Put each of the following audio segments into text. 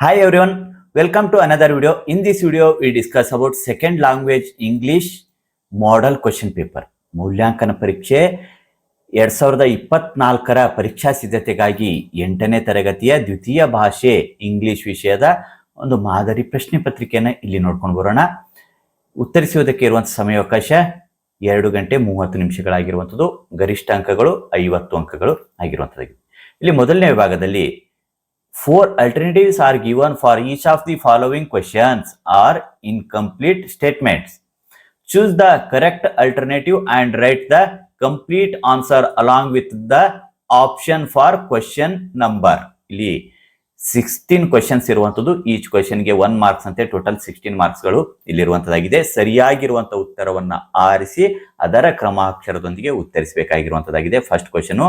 Hi everyone, welcome to another video. In this video, we discuss about second language English model question paper. ಮೌಲ್ಯಾಂಕನ ಪರೀಕ್ಷೆ ಎರಡ್ ಸಾವಿರದ ಇಪ್ಪತ್ನಾಲ್ಕರ ಪರೀಕ್ಷಾ ಸಿದ್ಧತೆಗಾಗಿ ಎಂಟನೇ ತರಗತಿಯ ದ್ವಿತೀಯ ಭಾಷೆ ಇಂಗ್ಲಿಷ್ ವಿಷಯದ ಒಂದು ಮಾದರಿ ಪ್ರಶ್ನೆ ಪತ್ರಿಕೆಯನ್ನು ಇಲ್ಲಿ ನೋಡ್ಕೊಂಡು ಬರೋಣ ಉತ್ತರಿಸುವುದಕ್ಕೆ ಇರುವಂಥ ಸಮಯಾವಕಾಶ ಎರಡು ಗಂಟೆ ಮೂವತ್ತು ನಿಮಿಷಗಳಾಗಿರುವಂಥದ್ದು ಗರಿಷ್ಠ ಅಂಕಗಳು ಐವತ್ತು ಅಂಕಗಳು ಆಗಿರುವಂಥದ್ದು ಇಲ್ಲಿ ಮೊದಲನೇ ವಿಭಾಗದಲ್ಲಿ Four alternatives are given for each of the following questions or incomplete statements. Choose the correct alternative and write the complete answer along with the option for question number. ಇಲ್ಲಿ ಸಿಕ್ಸ್ಟೀನ್ ಕ್ವಶನ್ಸ್ ಇರುವಂತದ್ದು each ಕ್ವಶನ್ಗೆ one marks ಅಂತೆ total sixteen ಮಾರ್ಕ್ಸ್ಗಳು ಇಲ್ಲಿರುವಂತದ್ದಾಗಿದೆ ಸರಿಯಾಗಿರುವಂತ ಉತ್ತರವನ್ನ ಆರಿಸಿ ಅದರ ಕ್ರಮಾಕ್ಷರದೊಂದಿಗೆ ಉತ್ತರಿಸಬೇಕಾಗಿರುವಂತದಾಗಿದೆ first question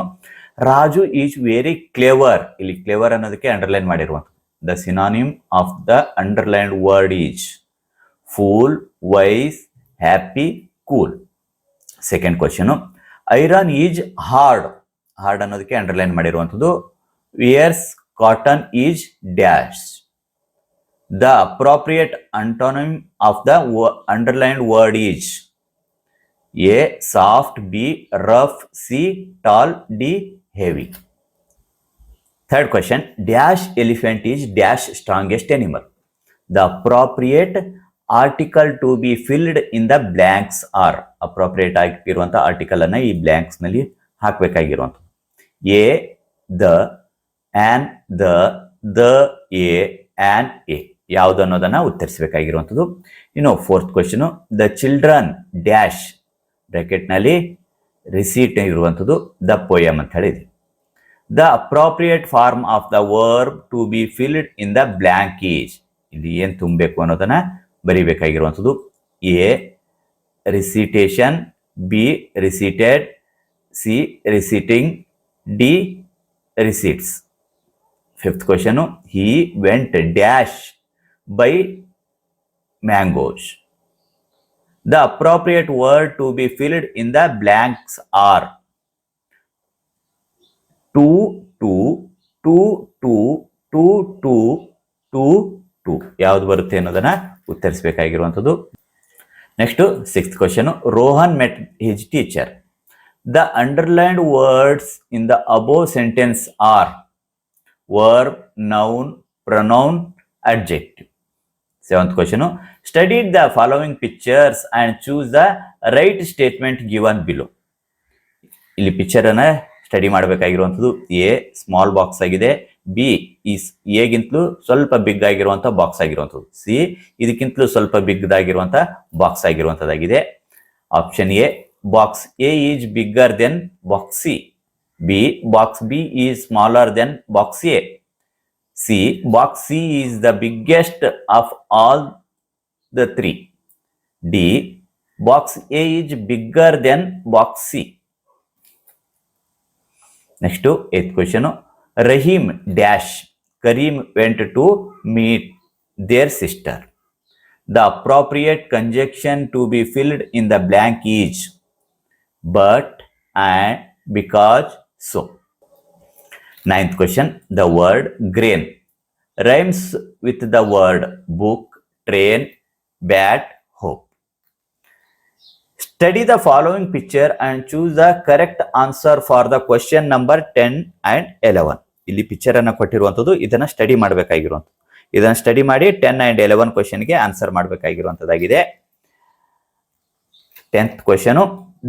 Raju is very clever. ಇಲ್ಲಿ ಕ್ಲೇವರ್ ಅನ್ನೋದಕ್ಕೆ ಅಂಡರ್ಲೈನ್ ಮಾಡಿರುವಂತ. The synonym of the underline word is fool, wise, happy, cool. Second question, iron is hard. Hard ಅನ್ನೋದಕ್ಕೆ ಅಂಡರ್ಲೈನ್ ಮಾಡಿರುವಂಥದ್ದು wears cotton is dash. The appropriate antonym of the underlined word is A, soft, B, rough, C, tall, D heavy. Third question Dash elephant is dash strongest animal. The appropriate article to be filled in the blanks are appropriate ಆಗಿರುವಂಥ article ಅನ್ನ ಈ ಬ್ಲ್ಯಾಂಕ್ಸ್ನಲ್ಲಿ ಹಾಕಬೇಕಾಗಿರುವಂಥ a the an the the a an a ಯಾವುದು ಅನ್ನೋದನ್ನ ಉತ್ತರಿಸಬೇಕಾಗಿರುವಂಥದ್ದು ಇನ್ನು fourth question the children dash ಬ್ರಾಕೆಟ್ನಲ್ಲಿ recite ಇರುವಂಥದ್ದು the poem ಅಂತ ಹೇಳಿದೆ the appropriate form of the verb to be filled in the blank is ಇಲ್ಲಿ ಏನು ತುಂಬಬೇಕು ಅನ್ನೋದನ್ನ ಬರಿಬೇಕಾಗಿರುವಂಥದ್ದು A recitation B recited C reciting D recites fifth question he went dash buy mangoes The appropriate word to be filled in the blanks are two, two, two, two, two, two, two, two. ಯಾವ್ದು ಬರುತ್ತೆ ಅನ್ನೋದನ್ನ ಉತ್ತರಿಸಬೇಕಾಗಿರುವಂಥದ್ದು. Next sixth question Rohan met his teacher the underlined words in the above sentence are verb noun pronoun adjective question studied the following pictures and choose the right statement given below ಇಲ್ಲಿ picture ಅನ್ನ study ಮಾಡಬೇಕಾಗಿರುವಂಥದ್ದು A small box ಆಗಿದೆ. B ಈ ಎಗಿಂತಲೂ ಸ್ವಲ್ಪ big ಆಗಿರುವಂತಹ box ಆಗಿರುವಂಥದ್ದು. C ಇದಕ್ಕಿಂತಲೂ ಸ್ವಲ್ಪ ಬಿಗ್ ಆಗಿರುವಂತ box ಆಗಿರುವಂತದ್ದಾಗಿದೆ option A box A is bigger than box C B box B is smaller than box A C. Box C is the biggest of all the three. D. Box A is bigger than box C. Next to eighth question. Rahim dash Kareem went to meet their sister. The appropriate conjunction to be filled in the blank is but and because so. Ninth question The word grain rhymes with the word book, train, bat, hope. Study the following picture and choose the correct answer for the question number 10 and 11. ಇಲ್ಲಿ picture ಅನ್ನ ಕೊಟ್ಟಿರುವಂಥದ್ದು ಇದನ್ನ study ಮಾಡಬೇಕಾಗಿರುವಂಥದ್ದು ಇದನ್ನ study ಮಾಡಿ ten and eleven ಕ್ವಶನ್ಗೆ answer ಮಾಡಬೇಕಾಗಿರುವಂಥದ್ದಾಗಿದೆ tenth question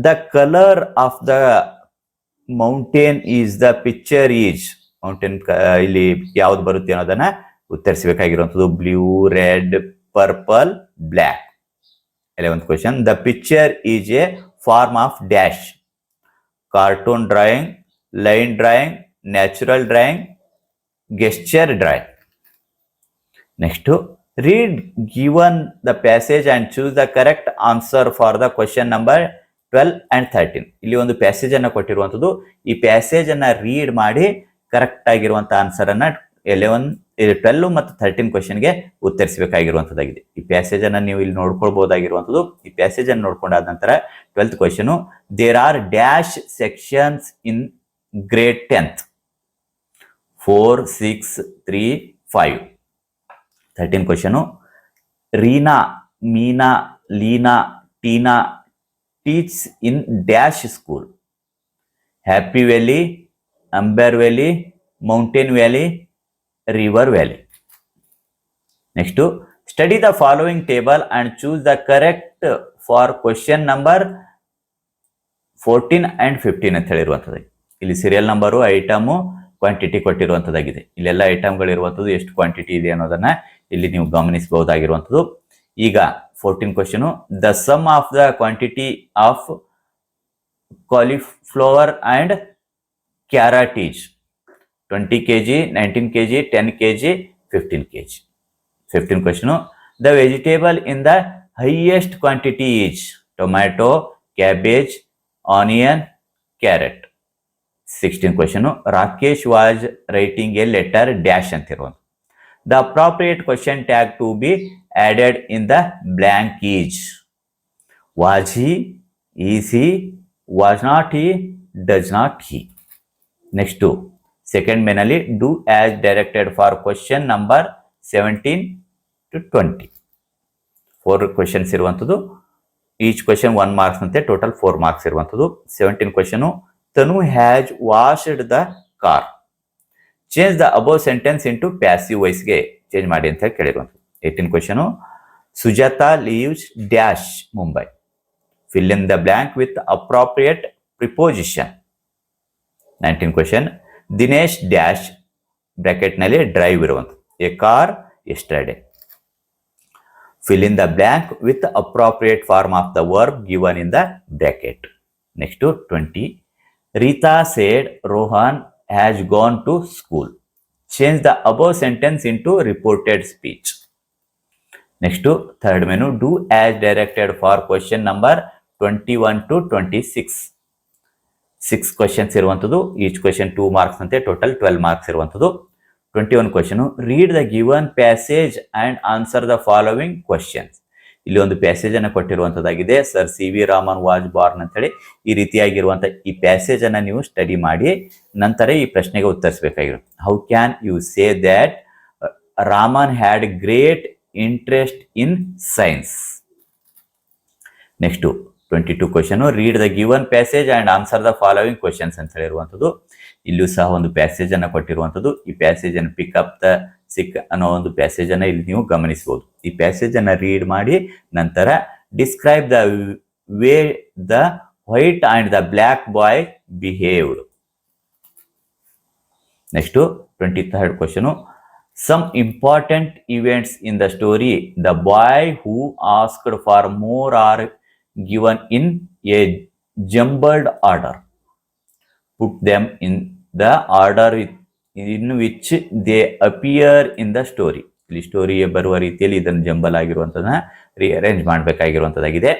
the colour of the mountain is the picture is mountain ಇಲ್ಲಿ ಯಾವ್ದು ಬರುತ್ತೆ ಅನ್ನೋದನ್ನ ಉತ್ತರಿಸಬೇಕಾಗಿರುವಂಥದ್ದು. Blue red purple black eleventh question the picture is a form of dash cartoon drawing line drawing natural drawing gesture drawing next read given the passage and choose the correct answer for the question number twelve and thirteen ಇಲ್ಲಿ ಒಂದು passage ಅನ್ನ ಕೊಟ್ಟಿರುವಂಥದ್ದು. ಈ passage ಅನ್ನ read ಮಾಡಿ correct ಆಗಿರುವಂಥ answer ಅನ್ನ eleven twelve ಮತ್ತು ಥರ್ಟೀನ್ ಕ್ವಶನ್ಗೆ ಉತ್ತರಿಸಬೇಕಾಗಿರುವಂಥದ್ದಾಗಿದೆ. ಈ ಪ್ಯಾಸೇಜ್ ಅನ್ನ ನೀವು ಇಲ್ಲಿ ನೋಡ್ಕೊಳ್ಬಹುದಾಗಿರುವಂಥದ್ದು ಈ ಪ್ಯಾಸೇಜ್ ಅನ್ನು ನೋಡ್ಕೊಂಡಾದ ನಂತರ twelfth question there are dash sections in grade tenth four six three five thirteen question Reena Meena Leena Tina teaches in dash school happy valley amber valley mountain valley river valley next study the following table and choose the correct for question number fourteen and fifteen ಅಂತ ಹೇಳಿರುವಂಥದ್ದು. ಇಲ್ಲಿ serial number item quantity ಕೊಟ್ಟಿರುವಂಥದ್ದಾಗಿದೆ. ಇಲ್ಲೆಲ್ಲ ಐಟಮ್ಗಳಿರುವಂಥದ್ದು ಎಷ್ಟು quantity ಇದೆ ಅನ್ನೋದನ್ನ ಇಲ್ಲಿ ನೀವು ಗಮನಿಸಬಹುದಾಗಿರುವಂಥದ್ದು. ಈಗ fourteen question the sum of the quantity of cauliflower and carrots twenty K G nineteen K G ten K G fifteen K G fifteen question the vegetable in the highest quantity is tomato cabbage onion carrot sixteen question Rakesh was writing a letter dash ಅಂತಿರುವಂಥ the appropriate question tag to be added in the blank is was he is he was not he does not he next second ಮೇನಲ್ಲಿ do as directed for question number seventeen to twenty four questions ಇರುವಂಥದ್ದು each question one marks ಅಂತೆ total four marks ಇರುವಂಥದ್ದು seventeen question Tanu has washed the car change the above sentence into passive ವೈಸ್ಗೆ change ಮಾಡಿ ಅಂತ ಹೇಳಿ ಕೇಳಿರುವಂಥದ್ದು eighteen question Sujata leaves dash Mumbai fill in the blank with appropriate preposition nineteen question Dinesh dash ಬ್ರ್ಯಾಕೆಟ್ನಲ್ಲಿ drive ಇರುವಂಥದ್ದು a car yesterday fill in the blank with the appropriate form of the verb given in the bracket. Next to 20. Rita said Rohan has gone to school. Change the above sentence into reported speech. Next to third menu, do as directed for question number 21 to 26. Six questions ಇರುವಂಥದ್ದು each question two marks ಅಂತೆ total twelve marks ಇರುವಂಥದ್ದು twenty one question read the given passage and answer the following questions ಇಲ್ಲಿ ಒಂದು passage ಅನ್ನು ಕೊಟ್ಟಿರುವಂತದ್ದಾಗಿದೆ Sir C V Raman was born ಅಂತೇಳಿ ಈ ರೀತಿಯಾಗಿರುವಂಥ ಈ passage ಅನ್ನ ನೀವು ಸ್ಟಡಿ ಮಾಡಿ ನಂತರ ಈ ಪ್ರಶ್ನೆಗೆ ಉತ್ತರಿಸಬೇಕಾಗಿರುತ್ತೆ how can you say that Raman had great interest in science next twenty two question read the given passage and answer the following questions ಅಂತ ಹೇಳಿರುವಂಥದ್ದು. ಇಲ್ಲೂ ಸಹ ಒಂದು ಪ್ಯಾಸೇಜ್ ಅನ್ನು ಕೊಟ್ಟಿರುವಂಥದ್ದು. ಈ ಪ್ಯಾಸೇಜ್ ಅನ್ನು ಪಿಕಪ್ ದ ಸಿಕ್ ಅನ್ನೋ ಒಂದು ಪ್ಯಾಸೇಜ್ ಅನ್ನು ಇಲ್ಲಿ ನೀವು ಗಮನಿಸಬಹುದು. ಈ ಪ್ಯಾಸೇಜ್ ಅನ್ನು ರೀಡ್ ಮಾಡಿ ನಂತರ describe the way the white and the black boy behaved next twenty third question some important events in the story the boy who asked for more are given in a jumbled order put them in the order in which they appear in the story. ಇಲ್ಲಿ ಸ್ಟೋರಿಗೆ ಬರುವ ರೀತಿಯಲ್ಲಿ ಇದನ್ನು jumble ಆಗಿರುವಂಥದ್ದನ್ನ rearrange ಮಾಡಬೇಕಾಗಿರುವಂಥದ್ದಾಗಿದೆ.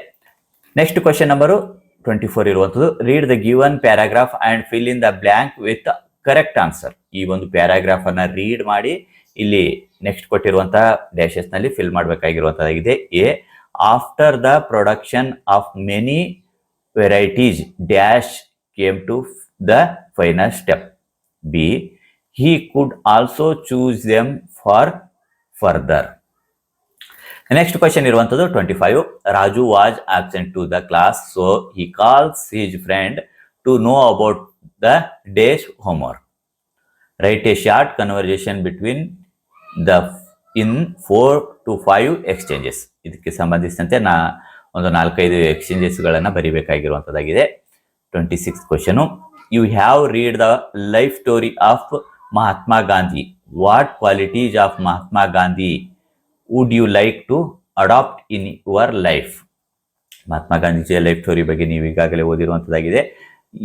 Next question number twenty four ಇರುವಂಥದ್ದು. Read the given paragraph and fill in the blank with correct answer ಈ ಒಂದು paragraph ಅನ್ನ read ಮಾಡಿ ಇಲ್ಲಿ ನೆಕ್ಸ್ಟ್ ಕೊಟ್ಟಿರುವಂತಹ ಡ್ಯಾಶಸ್ನಲ್ಲಿ fill ಮಾಡಬೇಕಾಗಿರುವಂತದ್ದಾಗಿದೆ. A after the production of many varieties dash came to the final step B he could also choose them for further next question ಇರುವಂತದ್ದು twenty five Raju was absent to the class so he calls his friend to know about the day's homework write a short conversation between the in four to five exchanges ಇದಕ್ಕೆ ಸಂಬಂಧಿಸಿದಂತೆ ನಾ ಒಂದು ನಾಲ್ಕೈದು ಎಕ್ಸ್ಚೇಂಜಸ್ಗಳನ್ನು ಬರೀಬೇಕಾಗಿರುವಂಥದ್ದಾಗಿದೆ twenty six question you have read the life story of Mahatma Gandhi what qualities of Mahatma Gandhi would you like to adopt in your life Mahatma ಗಾಂಧೀಜಿಯ life story ಬಗ್ಗೆ ನೀವು ಈಗಾಗಲೇ ಓದಿರುವಂಥದ್ದಾಗಿದೆ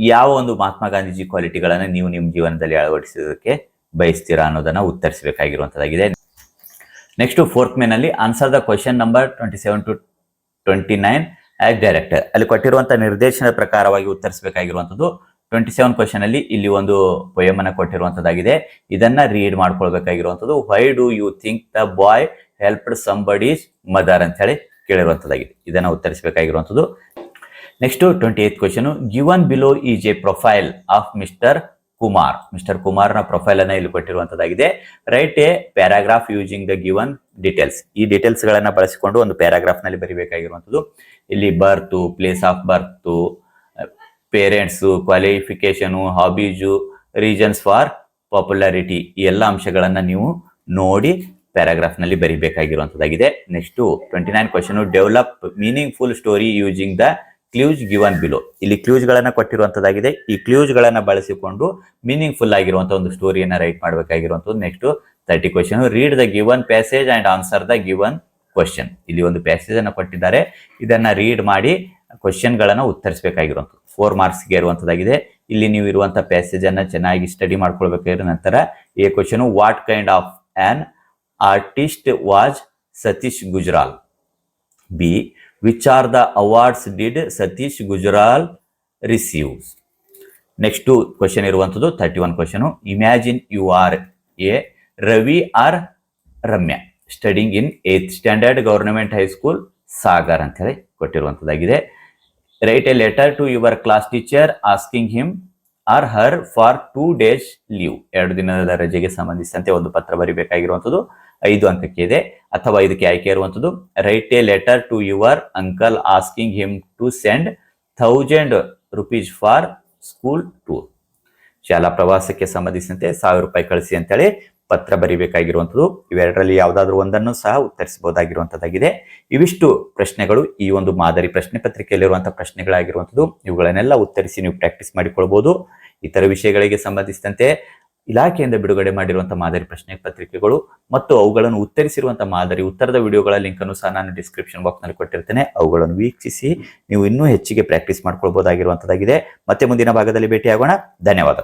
ಯಾವ ಒಂದು ಮಹಾತ್ಮ ಗಾಂಧೀಜಿ ಕ್ವಾಲಿಟಿಗಳನ್ನು ನೀವು ನಿಮ್ಮ ಜೀವನದಲ್ಲಿ ಅಳವಡಿಸೋದಕ್ಕೆ ಬಯಸ್ತೀರಾ ಅನ್ನೋದನ್ನ ಉತ್ತರಿಸಬೇಕಾಗಿರುವಂಥದ್ದಾಗಿದೆ ನೆಕ್ಸ್ಟ್ ಫೋರ್ತ್ ಮೇನಲ್ಲಿ answer the question number twenty seven to twenty nine as director ಅಲ್ಲಿ ಕೊಟ್ಟಿರುವಂತಹ ನಿರ್ದೇಶನದ ಪ್ರಕಾರವಾಗಿ ಉತ್ತರಿಸಬೇಕಾಗಿರುವಂಥದ್ದು ಟ್ವೆಂಟಿ ಸೆವೆನ್ ಕ್ವಶನ್ ಅಲ್ಲಿ ಇಲ್ಲಿ ಒಂದು ಪೊಯಮ್ ಅನ್ನ ಕೊಟ್ಟಿರುವಂತದ್ದಾಗಿದೆ. ಇದನ್ನ read ಮಾಡ್ಕೊಳ್ಬೇಕಾಗಿರುವಂಥದ್ದು why do you think the boy helped somebody's mother ಅಂತ ಹೇಳಿ ಕೇಳಿರುವಂತದ್ದಾಗಿದೆ. ಇದನ್ನ ಉತ್ತರಿಸಬೇಕಾಗಿರುವಂಥದ್ದು next twenty eighth question given below is a profile of Mr Kumar Mr ಕುಮಾರ್ನ profile ಅನ್ನ ಇಲ್ಲಿ ಕೊಟ್ಟಿರುವಂತದ್ದಾಗಿದೆ. Write a paragraph using the given details ಈ details ಗಳನ್ನ ಬಳಸಿಕೊಂಡು ಒಂದು ಪ್ಯಾರಾಗ್ರಾಫ್ನಲ್ಲಿ ಬರಿಬೇಕಾಗಿರುವಂತದ್ದು ಇಲ್ಲಿ birth place of birth parents qualification hobbies reasons for popularity ಈ ಎಲ್ಲ ಅಂಶಗಳನ್ನ ನೀವು ನೋಡಿ ಪ್ಯಾರಾಗ್ರಾಫ್ನಲ್ಲಿ ಬರಿಬೇಕಾಗಿರುವಂತದ್ದಾಗಿದೆ. Next twenty nine question develop meaningful story using the clues given below ಇಲ್ಲಿ ಕ್ಲೂಸ್ಗಳನ್ನು ಗಳನ್ನ ಕೊಟ್ಟಿರುವಂತದ್ದಾಗಿದೆ. ಈ ಕ್ಲೂಸ್ಗಳನ್ನು ಬಳಸಿಕೊಂಡು ಮೀನಿಂಗ್ಫುಲ್ ಆಗಿರುವಂತ ಒಂದು ಸ್ಟೋರಿಯನ್ನ write ಮಾಡಬೇಕಾಗಿರುವಂತದ್ದು. Next thirty question read the given passage and answer the given question ಇಲ್ಲಿ ಒಂದು ಪ್ಯಾಸೇಜ್ ಅನ್ನ ಕೊಟ್ಟಿದ್ದಾರೆ. ಇದನ್ನ ರೀಡ್ ಮಾಡಿ ಕ್ವಶನ್ ಗಳನ್ನ ಫೋರ್ ಮಾರ್ಕ್ಸ್ಗೆ ಇರುವಂತದ್ದಾಗಿದೆ. ಇಲ್ಲಿ ನೀವು ಇರುವಂತಹ ಪ್ಯಾಸೇಜ್ ಅನ್ನ ಚೆನ್ನಾಗಿ ಸ್ಟಡಿ ಮಾಡ್ಕೊಳ್ಬೇಕಾದ ನಂತರ ಈ question what kind of an artist was Satish Gujral B which are the awards did Satish Gujral receives next question ಇರುವಂಥದ್ದು thirty one question imagine you are a Ravi or Ramya studying in eighth standard government high school Sagar ಅಂತ ಹೇಳಿ ಕೊಟ್ಟಿರುವಂಥದ್ದಾಗಿದೆ write a letter to your class teacher asking him or her for two days leave ಎರಡು ದಿನದ ರಜೆಗೆ ಸಂಬಂಧಿಸಿದಂತೆ ಒಂದು ಪತ್ರ ಬರಿಬೇಕಾಗಿರುವಂಥದ್ದು ಐದು ಅಂಕಕ್ಕೆ ಇದೆ ಅಥವಾ ಇದಕ್ಕೆ ಆಯ್ಕೆ ಇರುವಂತದ್ದು write a letter to your uncle asking him to send thousand rupees for school tour ಶಾಲಾ ಪ್ರವಾಸಕ್ಕೆ ಸಂಬಂಧಿಸಿದಂತೆ ಸಾವಿರ ರೂಪಾಯಿ ಕಳಿಸಿ ಅಂತೇಳಿ ಪತ್ರ ಬರಿಬೇಕಾಗಿರುವಂಥದ್ದು ಇವೆರಡರಲ್ಲಿ ಯಾವುದಾದ್ರೂ ಒಂದನ್ನು ಸಹ ಉತ್ತರಿಸಬಹುದಾಗಿರುವಂಥದ್ದಾಗಿದೆ ಇವಿಷ್ಟು ಪ್ರಶ್ನೆಗಳು ಈ ಒಂದು ಮಾದರಿ ಪ್ರಶ್ನೆ ಪತ್ರಿಕೆಯಲ್ಲಿರುವಂತಹ ಪ್ರಶ್ನೆಗಳಾಗಿರುವಂಥದ್ದು ಇವುಗಳನ್ನೆಲ್ಲ ಉತ್ತರಿಸಿ ನೀವು ಪ್ರಾಕ್ಟೀಸ್ ಮಾಡಿಕೊಳ್ಬಹುದು ಇತರ ವಿಷಯಗಳಿಗೆ ಸಂಬಂಧಿಸಿದಂತೆ ಇಲಾಖೆಯಿಂದ ಬಿಡುಗಡೆ ಮಾಡಿರುವಂತಹ ಮಾದರಿ ಪ್ರಶ್ನೆ ಪತ್ರಿಕೆಗಳು ಮತ್ತು ಅವುಗಳನ್ನು ಉತ್ತರಿಸಿರುವಂತಹ ಮಾದರಿ ಉತ್ತರದ ವಿಡಿಯೋಗಳ ಲಿಂಕ್ ಅನ್ನು ಸಹ ನಾನು ಡಿಸ್ಕ್ರಿಪ್ಷನ್ ಬಾಕ್ಸ್ನಲ್ಲಿ ಕೊಟ್ಟಿರ್ತೇನೆ. ಅವುಗಳನ್ನು ವೀಕ್ಷಿಸಿ, ನೀವು ಇನ್ನೂ ಹೆಚ್ಚಿಗೆ ಪ್ರಾಕ್ಟೀಸ್ ಮಾಡ್ಕೊಳ್ಬಹುದಾಗಿರುವಂತದ್ದಾಗಿದೆ ಮತ್ತೆ ಮುಂದಿನ ಭಾಗದಲ್ಲಿ ಭೇಟಿಯಾಗೋಣ. ಧನ್ಯವಾದ